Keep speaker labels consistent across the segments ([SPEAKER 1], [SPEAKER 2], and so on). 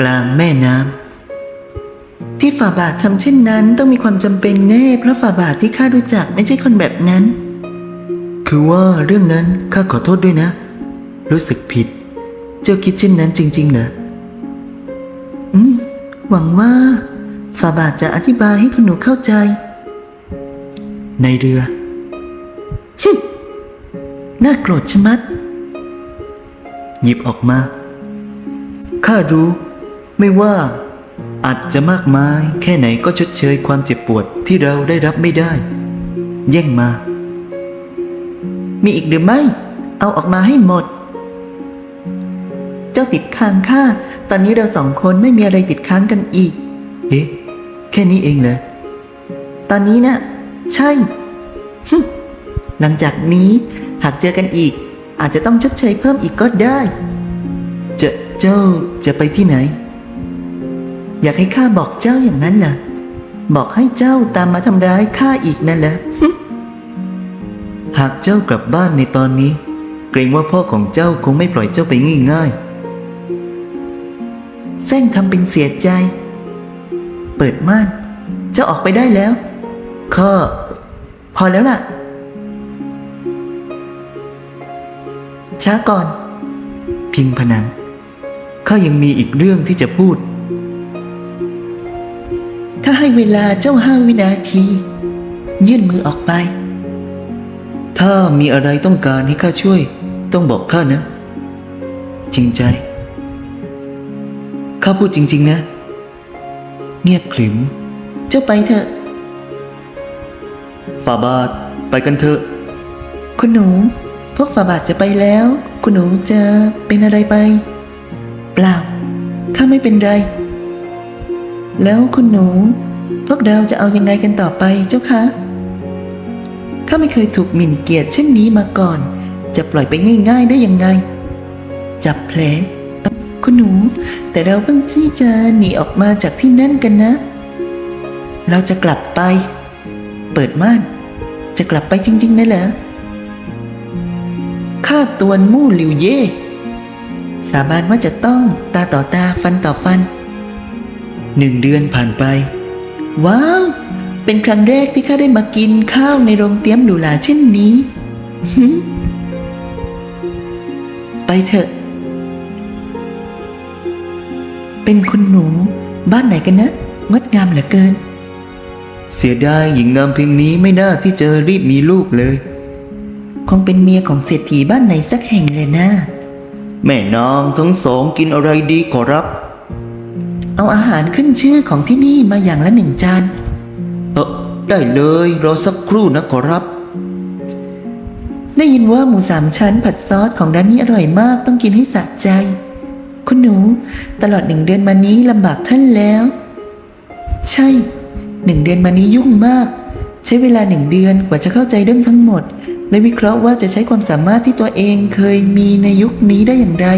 [SPEAKER 1] กลางแม่น้ำที่ฝ่าบาททำเช่นนั้นต้องมีความจำเป็นแน่เพราะฝ่าบาทที่ข้ารู้จักไม่ใช่คนแบบนั้น คือว่าเรื่องนั้นข้าขอโทษด้วยนะ รู้สึกผิด เจ้าคิดเช่นนั้นจริง ๆ เหรออืมหวังว่าฝ่าบาทจะอธิบายให้คุณหนูเข้าใจ ในเรือฮึ่มน่าโกรธชะมัด หยิบออกมา ข้ารู้ ไม่ว่าอาจจะมากมายแค่ไหนก็ชดเชยความเจ็บปวดที่เราได้รับไม่ได้ แย่งมา มีอีกหรือไม่ เอาออกมาให้หมด เจ้าติดค้างข้าตอนนี้เราสองคนไม่มีอะไรติดค้างกันอีก เอ๊ะ แค่นี้เองเหรอ ตอนนี้นะ่ะ ใช่ หลังจากนี้หากเจอกันอีก อาจจะต้องชดเชยเพิ่มอีกก็ได้จะเจ้าจะไปที่ไหน อยากให้ข้าบอกเจ้าอย่างนั้นเหรอบอกให้เจ้าตามมาทำร้ายข้าอีกนั่นเหรอหากเจ้ากลับบ้านในตอนนี้ เกรงว่าพ่อของเจ้าคงไม่ปล่อยเจ้าไปง่ายๆแซงทำเป็นเสียใจ เปิดม่านเจ้าออกไปได้แล้วข้าพอแล้วล่ะ ช้าก่อน พิงผนังข้ายังมีอีกเรื่องที่จะพูด เวลาเจ้าห้าวินาที ยื่นมือออกไป ถ้ามีอะไรต้องการให้ข้าช่วย ต้องบอกข้านะ จริงใจ ข้าพูดจริง ๆ นะ เงียบขรึมเจ้าไปเถอะฝ่าบาทไปกันเถอะ คุณหนู พวกฝ่าบาทจะไปแล้ว คุณหนูจะเป็นอะไรไป เปล่า ข้าไม่เป็นไร แล้วคุณหนู พวกเราจะเอายังไงกันต่อไปเจ้าคะข้าไม่เคยถูกหมิ่นเกียรติเช่นนี้มาก่อน จะปล่อยไปง่าย ๆได้ยังไง จับแผลคุณหนู แต่เราเพิ่งที่จะหนีออกมาจากที่นั่นกันนะ เราจะกลับไป เปิดม่าน จะกลับไปจริงๆนะเหรอข้าตวนมู่หลิวเย่สาบานว่าจะต้องตาต่อตาฟันต่อฟัน หนึ่งเดือนผ่านไป ว้าว เป็นครั้งแรกที่ข้าได้มากินข้าวในโรงเตี้ยมหรูหราเช่นนี้หึไปเถอะ เป็นคุณหนู บ้านไหนกันนะ งดงามเหลือเกิน เสียดายหญิงงามเพียงนี้ไม่น่าที่จะรีบมีลูกเลย คงเป็นเมียของเศรษฐีบ้านไหนสักแห่งเลยนะ แม่นางทั้งสองกินอะไรดีขอรับ เอาอาหารขึ้นชื่อของที่นี่มาอย่างละหนึ่งจาน เออได้เลยรอสักครู่นะขอรับ ได้ยินว่าหมูสามชั้นผัดซอสของร้านนี้อร่อยมากต้องกินให้สะใจ คุณหนู ตลอดหนึ่งเดือนมานี้ลำบากท่านแล้ว ใช่หนึ่งเดือนมานี้ยุ่งมาก ใช้เวลาหนึ่งเดือนกว่าจะเข้าใจเรื่องทั้งหมด และวิเคราะห์ว่าจะใช้ความสามารถที่ตัวเองเคยมีในยุคนี้ได้อย่างไร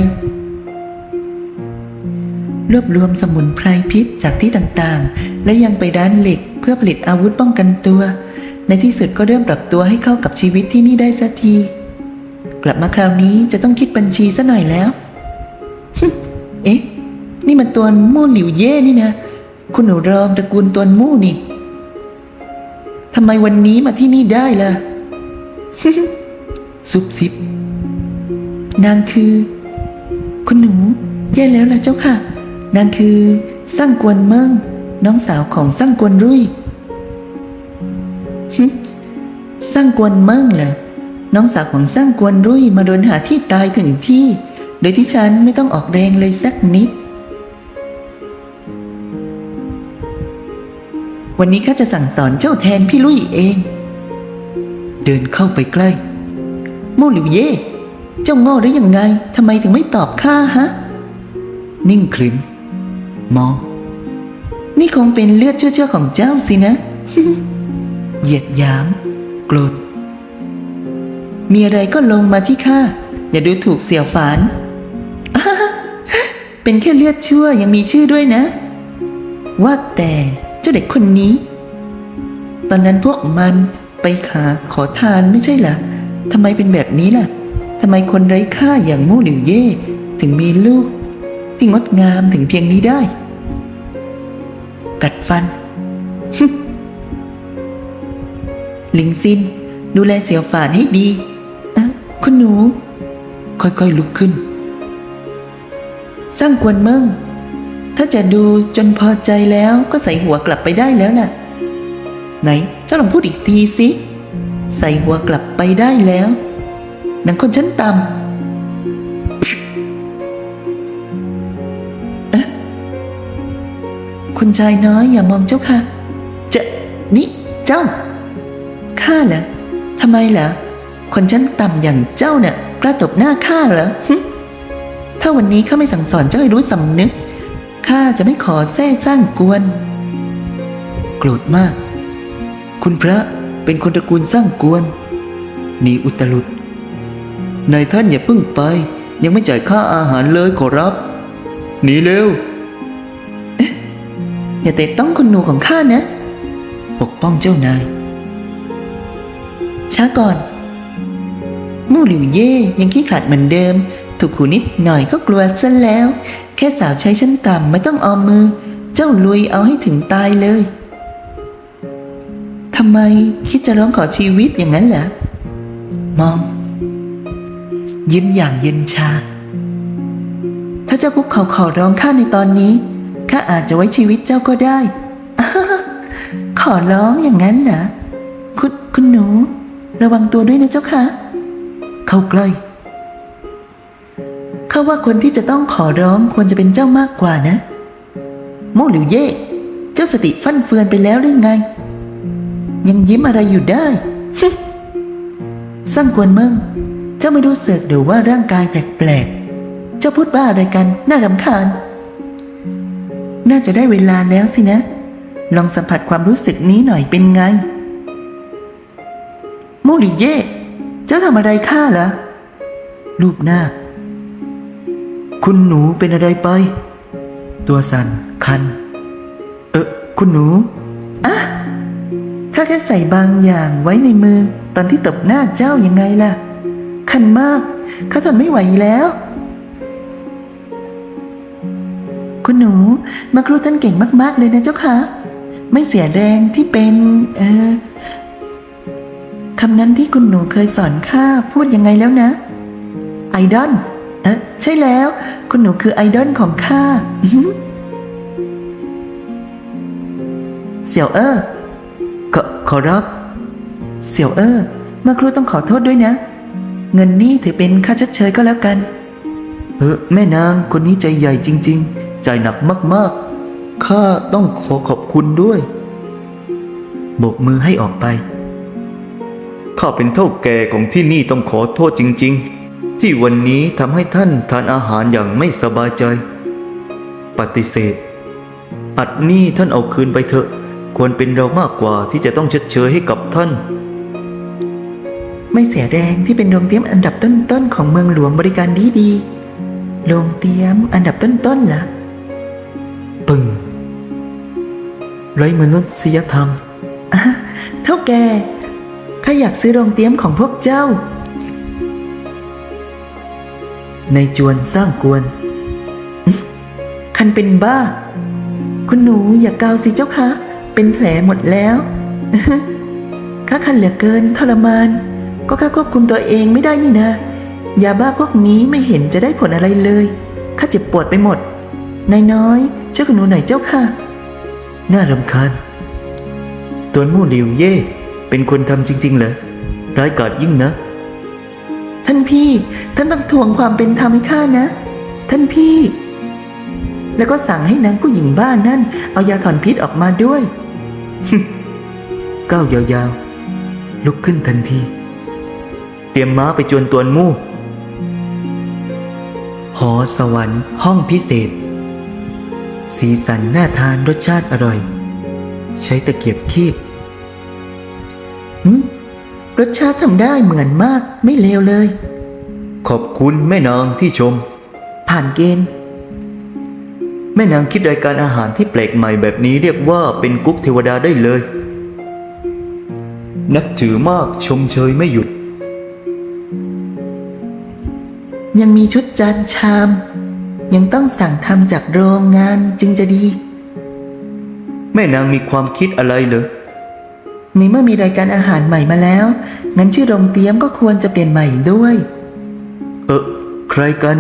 [SPEAKER 1] รวบรวมสมุนไพรพิษจากที่ต่างๆ และยังไปร้านเหล็กเพื่อผลิตอาวุธป้องกันตัว ในที่สุดก็เริ่มปรับตัวให้เข้ากับชีวิตที่นี่ได้สักที กลับมาคราวนี้จะต้องคิดบัญชีซะหน่อยแล้ว เอ๊ะ นี่มันตัวมู่หลิวเย่นี่นะ คุณหนูรองตระกูลตัวมู่นี่ทำไมวันนี้มาที่นี่ได้ล่ะ ซุบซิบ นางคือ คุณหนูแย่แล้วล่ะเจ้าค่ะ นางคือสร้างกวนเมิงน้องสาวของสร้างกวนรุ่ยฮึสร้างกวนเมิงเหรอน้องสาวของสร้างกวนรุ่ยมาโดนหาที่ตายถึงที่ โดยที่ฉันไม่ต้องออกแรงเลยสักนิด วันนี้ข้าจะสั่งสอนเจ้าแทนพี่ลุยเอง เดินเข้าไปใกล้ โมหลิวเย่เจ้าโง่ได้ยังไงทำไมถึงไม่ตอบข้าฮะ นิ่งครึม มอง นี่คงเป็นเลือดเชื่อๆของเจ้าสินะ เหยียดยามโกรธมีอะไรก็ลงมาที่ข้าอย่าดูถูกเสี่ยวฝาน เป็นแค่เลือดชั่วยังมีชื่อด้วยนะ ว่าแต่เจ้าเด็กคนนี้ ตอนนั้นพวกมันไปขาขอทานไม่ใช่เหรอทำไมเป็นแบบนี้ล่ะทำไมคนไร้ค่าอย่างมู่หลิวเย่ถึงมีลูกที่งดงามถึงเพียงนี้ได้ กัดฟัน หลิงซิน ดูแลเสี่ยวฝานให้ดีเอ๊ะคุณหนู ค่อยๆลุกขึ้น สร้างกวนเมิ่งถ้าจะดูจนพอใจแล้วก็ใส่หัวกลับไปได้แล้วน่ะ ไหนเจ้าลองพูดอีกทีสิ ใส่หัวกลับไปได้แล้ว หนังคนชั้นต่ำ คุณชายน้อยอย่ามองเจ้าค่ะ จะนี่เจ้า ข้าเหรอทำไมเหรอคนชั้นต่ำอย่างเจ้าเนี่ยกล้าตบหน้าข้าเหรอหึถ้าวันนี้ข้าไม่สั่งสอนเจ้าให้รู้สำนึกข้าจะไม่ขอแท้สร้างกวน โกรธมาก คุณพระเป็นคนตระกูลสร้างกวนหนีอุตลุดนายท่านอย่าเพิ่งไป ยังไม่จ่ายค่าอาหารเลยขอรับ หนีเร็ว อย่าเตะต้องคุณหนูของข้านะ ปกป้องเจ้านาย ช้าก่อน มู่หลิวเย่ยังขี้ขลาดเหมือนเดิม ถูกขู่นิดหน่อยก็กลัวซะแล้ว แค่สาวใช้ชั้นต่ำไม่ต้องออมมือ เจ้าลุยเอาให้ถึงตายเลยทำไมคิดจะร้องขอชีวิตอย่างนั้นเหรอ มอง ยิ้มอย่างเย็นชา ถ้าเจ้าคุกเขาขอร้องข้าในตอนนี้ ข้าอาจจะไว้ชีวิตเจ้าก็ได้ ขอร้องอย่างนั้นเหรอคุณคุณหนู ระวังตัวด้วยนะเจ้าค่ะ เข้าใกล้เขาว่าคนที่จะต้องขอร้องควรจะเป็นเจ้ามากกว่านะ โมหลิวเย่เจ้าสติฟั่นเฟือนไปแล้วหรือไง ยังยิ้มอะไรอยู่ได้สร้างกวนเมืองเจ้าไม่รู้สึกหรือว่าร่างกายแปลกๆ เจ้าพูดบ้าอะไรกัน น่ารำคาญ น่าจะได้เวลาแล้วสินะ ลองสัมผัสความรู้สึกนี้หน่อยเป็นไง โมหลิเย่เจ้าทำอะไรข้าเหรอรูปหน้า คุณหนูเป็นอะไรไป ตัวสั่นคัน เออคุณหนูอะข้าแค่ใส่บางอย่างไว้ในมือ ตอนที่ตบหน้าเจ้ายังไงล่ะ คันมากข้าทนไม่ไหวแล้ว มาครูท่านเก่งมาก ๆ เลยนะเจ้าค่ะไม่เสียแรงที่เป็นเออคำนั้นที่คุณหนูเคยสอนข้าพูดยังไงแล้วนะไอดอลเออใช่แล้ว คุณหนูคือไอดอลของข้าเสี่ยวเออขอขอรับเสี่ยวเออมาครูต้องขอโทษด้วยนะ เงินนี่ถือเป็นค่าชดเชยก็แล้วกัน เออแม่นางคนนี้ใจใหญ่จริง ๆ ใจหนักมากๆ ข้าต้องขอขอบคุณด้วยโบกมือให้ออกไป
[SPEAKER 2] ข้าเป็นเท่าแก่ของที่นี่ต้องขอโทษจริง ๆ ที่วันนี้ทำให้ท่านทานอาหารอย่างไม่สบายใจ ปฏิเสธ อัดนี้ท่านเอาคืนไปเถอะ ควรเป็นเรามากกว่าที่จะต้องชดเชยให้กับท่าน
[SPEAKER 1] ไม่เสียแรงที่เป็นโรงเตรียมอันดับต้นๆของเมืองหลวงบริการดีดีๆโรงเตรียมอันดับต้นๆล่ะ
[SPEAKER 2] ไรมนุษยธรรม
[SPEAKER 1] อะเท่าแกข้าอยากซื้อโรงเตรียมของพวกเจ้า ในจวนสร้างกวน คันเป็นบ้า คุณหนูอย่าเกาสิเจ้าคะ เป็นแผลหมดแล้ว ข้าคันเหลือเกินทรมาน ก็ข้าควบคุมตัวเองไม่ได้นี่นะ ยาบ้าพวกนี้ไม่เห็นจะได้ผลอะไรเลย ข้าเจ็บปวดไปหมด นายน้อยช่วยคุณหนูหน่อยเจ้าค่ะ
[SPEAKER 2] น่ารำคาญตัวมู่หลิวเย่เป็นคนทำจริง ๆ เหรอร้ายกาจยิ่งนะ
[SPEAKER 1] ท่านพี่ ท่านต้องทวงความเป็นธรรมให้ข้านะ ท่านพี่ แล้วก็สั่งให้นางผู้หญิงบ้านนั่น เอายาถอนพิษออกมาด้วย
[SPEAKER 2] ก้าวยาวๆ ลุกขึ้นทันที เตรียมม้าไปจวนตวนมู่ หอสวรรค์ห้องพิเศษ สีสันน่าทานรสชาติอร่อย ใช้ตะเกียบคีบ
[SPEAKER 1] รสชาติทำได้เหมือนมากไม่เลวเลย
[SPEAKER 2] ขอบคุณแม่นางที่ชม
[SPEAKER 1] ผ่านเกณฑ์
[SPEAKER 2] แม่นางคิดรายการอาหารที่แปลกใหม่แบบนี้เรียกว่าเป็นกุ๊กเทวดาได้เลย นับถือมากชมเชยไม่หยุด
[SPEAKER 1] ยังมีชุดจานชาม ยังต้องสั่งทำจากโรงงานจึงจะดี
[SPEAKER 2] แม่นางมีความคิดอะไรเหรอ
[SPEAKER 1] ในเมื่อมีรายการอาหารใหม่มาแล้ว งั้นชื่อโรงเตรียมก็ควรจะเปลี่ยนใหม่ด้วย
[SPEAKER 2] เออใครกัน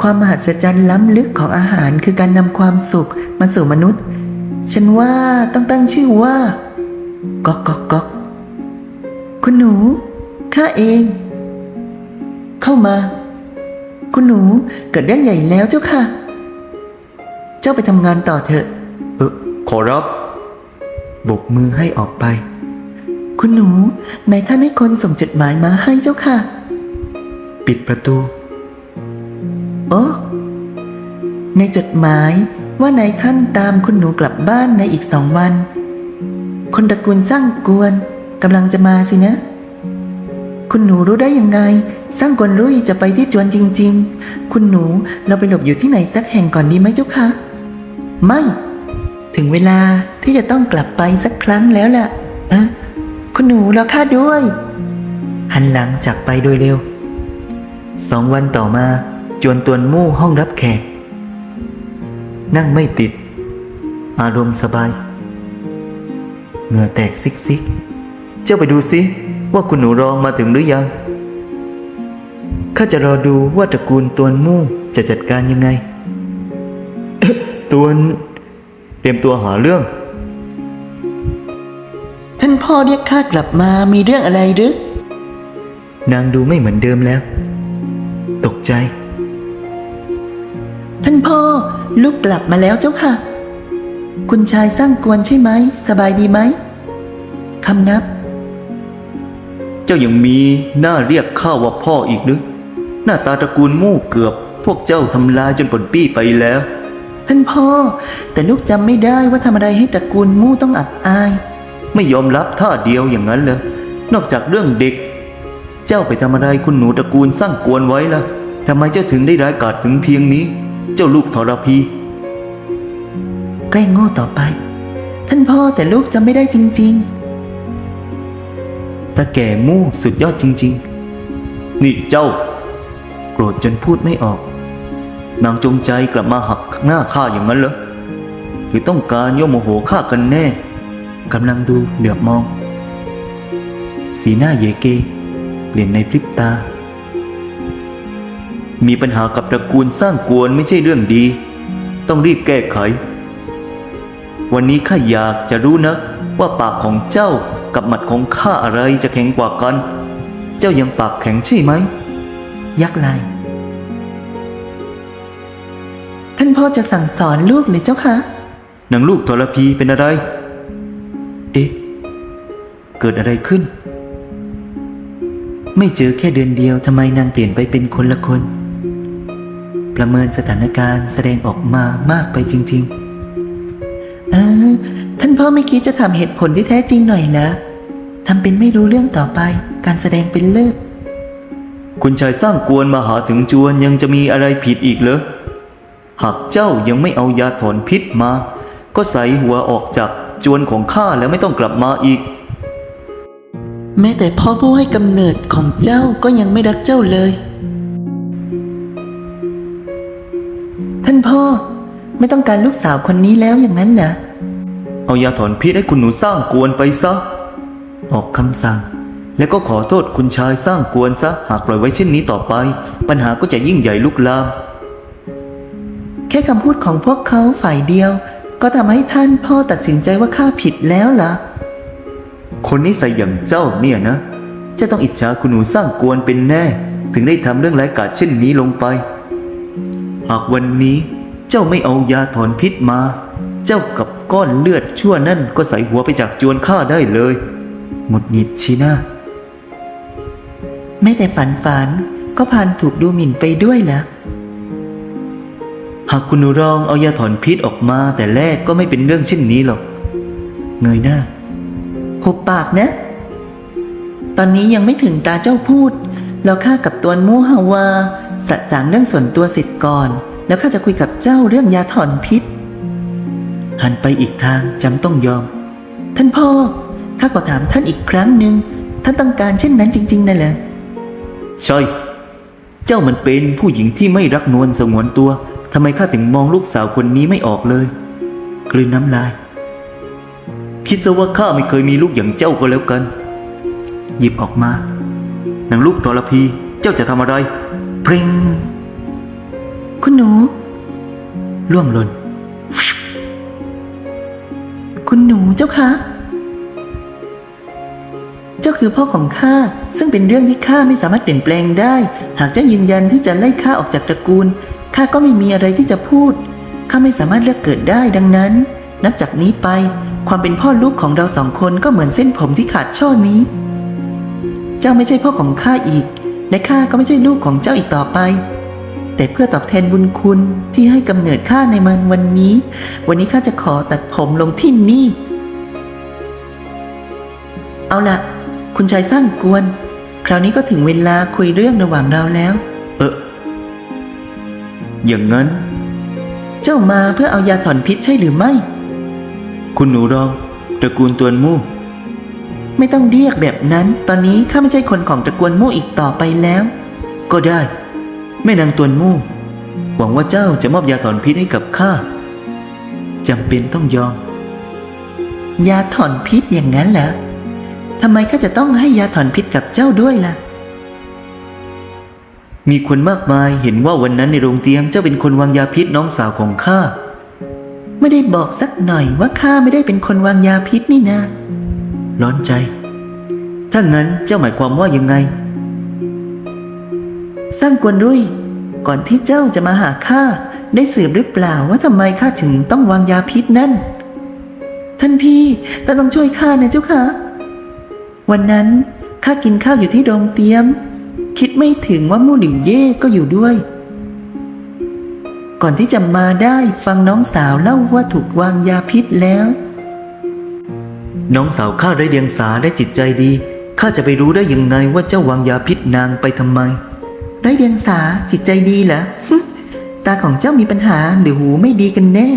[SPEAKER 1] ความมหัศจรรย์ล้ำลึกของอาหารคือการนำความสุขมาสู่มนุษย์ ฉันว่าต้องตั้งชื่อว่าก๊อกก๊อกก๊อกคุณหนู ข้าเอง เข้ามา คุณหนูเกิดเรื่องใหญ่แล้วเจ้าค่ะ เจ้าไปทำงานต่อเถอะ
[SPEAKER 2] เออขอรับ
[SPEAKER 1] โบกมือให้ออกไป คุณหนูนายท่านให้คนส่งจดหมายมาให้เจ้าค่ะ
[SPEAKER 2] ปิดประตู
[SPEAKER 1] โอ้ในจดหมายว่านายท่านตามคุณหนูกลับบ้านในอีกสองวัน คนตระกูลสร้างกวนกำลังจะมาสินะ คุณหนูรู้ได้ยังไง สร้างกวนรุ่ยจะไปที่จวนจริง ๆ คุณหนูเราไปหลบอยู่ที่ไหนสักแห่งก่อนดีไหมเจ้าคะไม่ ถึงเวลาที่จะต้องกลับไปสักครั้งแล้วล่ะเอะคุณหนูรอข้าด้วย หันหลังจากไปโดยเร็ว สองวันต่อมาจวนตวนมู่ห้องรับแขก นั่งไม่ติด อารมณ์สบาย เหงื่อแตกซิกซิก
[SPEAKER 2] เจ้าไปดูสิ ว่าคุณหนูรองมาถึงหรือยัง
[SPEAKER 1] ข้าจะรอดูว่าตระกูลตวนมู่จะจัดการยังไง
[SPEAKER 2] ตวน เตรียมตัวหาเรื่อง
[SPEAKER 1] ท่านพ่อเรียกข้ากลับมามีเรื่องอะไรหรือนางดูไม่เหมือนเดิมแล้ว ตกใจ ท่านพ่อลูกกลับมาแล้วเจ้าค่ะ คุณชายสร้างกวนใช่ไหม สบายดีไหมคำนับ
[SPEAKER 2] เจ้ายังมีหน้าเรียกข้าว่าพ่ออีกหรือหน้าตาตระกูลมู่เกือบ พวกเจ้าทำลายจนปนปี้ไปแล้ว
[SPEAKER 1] ท่านพ่อ แต่ลูกจำไม่ได้ว่าทำอะไรให้ตระกูลมู่ต้องอับอาย
[SPEAKER 2] ไม่ยอมรับท่าเดียวอย่างนั้นเลยนอกจากเรื่องเด็ก เจ้าไปทำอะไรคุณหนูตระกูลสร้างกวนไว้ล่ะทำไมเจ้าถึงได้ร้ายกาจถึงเพียงนี้ เจ้าลูกทรพี
[SPEAKER 1] แกล้งโง่ต่อไป ท่านพ่อแต่ลูกจำไม่ได้จริง
[SPEAKER 2] ตาแก่มู่สุดยอดจริง ๆ นี่เจ้า โกรธจนพูดไม่ออก นางจงใจกลับมาหักหน้าข้าอย่างนั้นเหรอหรือต้องการย่อโมโหข้ากันแน่
[SPEAKER 1] กำลังดูเหลือบมอง สีหน้าเยเก เปลี่ยนในพริบตา
[SPEAKER 2] มีปัญหากับตระกูลสร้างกวนไม่ใช่เรื่องดี ต้องรีบแก้ไข วันนี้ข้าอยากจะรู้นะว่าปากของเจ้า กับหมัดของข้าอะไรจะแข็งกว่ากัน เจ้ายังปากแข็งใช่ไหม
[SPEAKER 1] ยักไหลท่านพ่อจะสั่งสอนลูกเลยเจ้าคะ
[SPEAKER 2] นางลูกทรพีเป็นอะไร เอ๊ะ เกิดอะไรขึ้น
[SPEAKER 1] ไม่เจอแค่เดือนเดียวทำไมนางเปลี่ยนไปเป็นคนละคน ประเมินสถานการณ์แสดงออกมามากไปจริง ๆ เออ ท่านพ่อไม่คิดจะทำเหตุผลที่แท้จริงหน่อยเหรอ ทำเป็นไม่รู้เรื่องต่อไป การแสดงเป็นเลิศ
[SPEAKER 2] คุณชายสร้างกวนมาหาถึงจวนยังจะมีอะไรผิดอีกเหรอ หากเจ้ายังไม่เอายาถอนพิษมา ก็ใส่หัวออกจากจวนของข้าแล้วไม่ต้องกลับมาอีก
[SPEAKER 1] แม้แต่พ่อผู้ให้กำเนิดของเจ้าก็ยังไม่รักเจ้าเลย ท่านพ่อไม่ต้องการลูกสาวคนนี้แล้วอย่างนั้นเหรอ
[SPEAKER 2] เอายาถอนพิษให้คุณหนูสร้างกวนไปซะ
[SPEAKER 1] ออกคำสั่ง
[SPEAKER 2] แล้วก็ขอโทษคุณชายสร้างกวนซะหากปล่อยไว้เช่นนี้ต่อไป ปัญหาก็จะยิ่งใหญ่ลุกลาม
[SPEAKER 1] แค่คำพูดของพวกเขาฝ่ายเดียว ก็ทำให้ท่านพ่อตัดสินใจว่าข้าผิดแล้วเหรอ
[SPEAKER 2] คนนิสัยอย่างเจ้าเนี่ยนะ จะต้องอิจฉาคุณหนูสร้างกวนเป็นแน่ ถึงได้ทำเรื่องไร้ายกาจเช่นนี้ลงไป หากวันนี้เจ้าไม่เอายาถอนพิษมา เจ้ากับก้อนเลือดชั่วนั่นก็ใส่หัวไปจากจวนข้าได้เลย
[SPEAKER 1] หมุดหงิดชีน้าแม้แต่ฝันฝันก็พานถูกดูหมิ่นไปด้วยเหรอ
[SPEAKER 2] หากคุณหนูรองเอายาถอนพิษออกมาแต่แรกก็ไม่เป็นเรื่องเช่นนี้หรอก
[SPEAKER 1] เงยหน้าหุบปากนะ ตอนนี้ยังไม่ถึงตาเจ้าพูด เราข้ากับตัวมูฮาวาสัดสางเรื่องส่วนตัวเสร็จก่อน แล้วข้าจะคุยกับเจ้าเรื่องยาถอนพิษ หันไปอีกทางจำต้องยอม ท่านพ่อ ข้าขอถามท่านอีกครั้งหนึ่งท่านต้องการเช่นนั้นจริงๆนั่นเหรอ
[SPEAKER 2] ใช่ เจ้ามันเป็นผู้หญิงที่ไม่รักนวลสงวนตัวทำไมข้าถึงมองลูกสาวคนนี้ไม่ออกเลย กลืนน้ำลาย คิดซะว่าข้าไม่เคยมีลูกอย่างเจ้าก็แล้วกัน หยิบออกมานางลูกทรพีเจ้าจะทำอะไรเพลง
[SPEAKER 1] คุณหนู
[SPEAKER 2] ล่วงหล่น
[SPEAKER 1] คุณหนูเจ้าคะ เจ้าคือพ่อของข้าซึ่งเป็นเรื่องที่ข้าไม่สามารถเปลี่ยนแปลงได้ หากเจ้ายืนยันที่จะไล่ข้าออกจากตระกูลข้าก็ไม่มีอะไรที่จะพูดข้าไม่สามารถเลือกเกิดได้ดังนั้น นับจากนี้ไป ความเป็นพ่อลูกของเราสองคนก็เหมือนเส้นผมที่ขาดช่อนี้ เจ้าไม่ใช่พ่อของข้าอีกและข้าก็ไม่ใช่ลูกของเจ้าอีกต่อไป แต่เพื่อตอบแทนบุญคุณที่ให้กำเนิดข้าในมันวันนี้ วันนี้ข้าจะขอตัดผมลงที่นี่ เอาล่ะ คุณชายสร้างกวน คราวนี้ก็ถึงเวลาคุยเรื่องระหว่างเราแล้ว
[SPEAKER 2] เอออย่างนั้น
[SPEAKER 1] เจ้ามาเพื่อเอายาถอนพิษใช่หรือไม่
[SPEAKER 2] คุณหนูรองตระกูลตวนมู่
[SPEAKER 1] ไม่ต้องเรียกแบบนั้น ตอนนี้ข้าไม่ใช่คนของตระกูลมู่อีกต่อไปแล้ว
[SPEAKER 2] ก็ได้ แม่นางตวนมู่หวังว่าเจ้าจะมอบยาถอนพิษให้กับข้าจำเป็นต้องยอม
[SPEAKER 1] ยาถอนพิษอย่างนั้นเหรอ ทำไมข้าจะต้องให้ยาถอนพิษกับเจ้าด้วยล่ะ
[SPEAKER 2] มีคนมากมายเห็นว่าวันนั้นในโรงเตรียมเจ้าเป็นคนวางยาพิษน้องสาวของข้า
[SPEAKER 1] ไม่ได้บอกสักหน่อยว่าข้าไม่ได้เป็นคนวางยาพิษนี่นะ
[SPEAKER 2] ร้อนใจ ถ้างั้นเจ้าหมายความว่ายังไง
[SPEAKER 1] สร้างกวนรุ่ย ก่อนที่เจ้าจะมาหาข้าได้สืบหรือเปล่าว่าทำไมข้าถึงต้องวางยาพิษนั่น ท่านพี่ต่ต้องช่วยข้านะเจ้าค่ะ วันนั้นข้ากินข้าวอยู่ที่โรงเตรียม คิดไม่ถึงว่ามู่หลิวเย่ก็อยู่ด้วย ก่อนที่จะมาได้ฟังน้องสาวเล่าว่าถูกวางยาพิษแล้ว
[SPEAKER 2] น้องสาวข้าได้เดียงสาได้จิตใจดีข้าจะไปรู้ได้ยังไงว่าเจ้าวางยาพิษนางไปทำไม
[SPEAKER 1] ได้เดียงสาจิตใจดีเหรอตาของเจ้ามีปัญหาหรือหูไม่ดีกันแน่